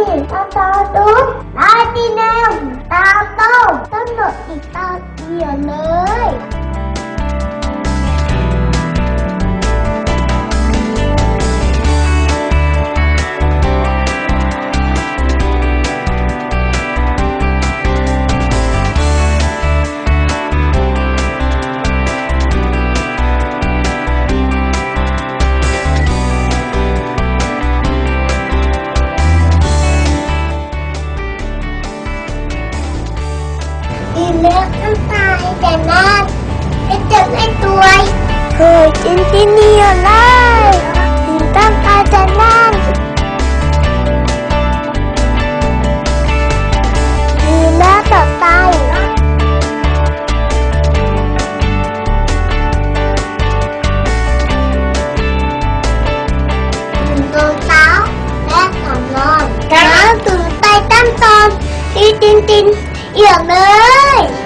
ีตาตาดุ๊กลาดีแนมตาโต้มตำหนดอีกตาเกียเลย อีเล็กน้ำตาแต่นั่นไอ้เจ็บไอ้ตัวเคยกินที่นี่เลยถึงตั้งตาจะนั่นมีหน้าต่อไปถึงตรงเท้าและก่นอนแล้วถึงไตตั้งตอนที่ตินติน เอี่ยมเลย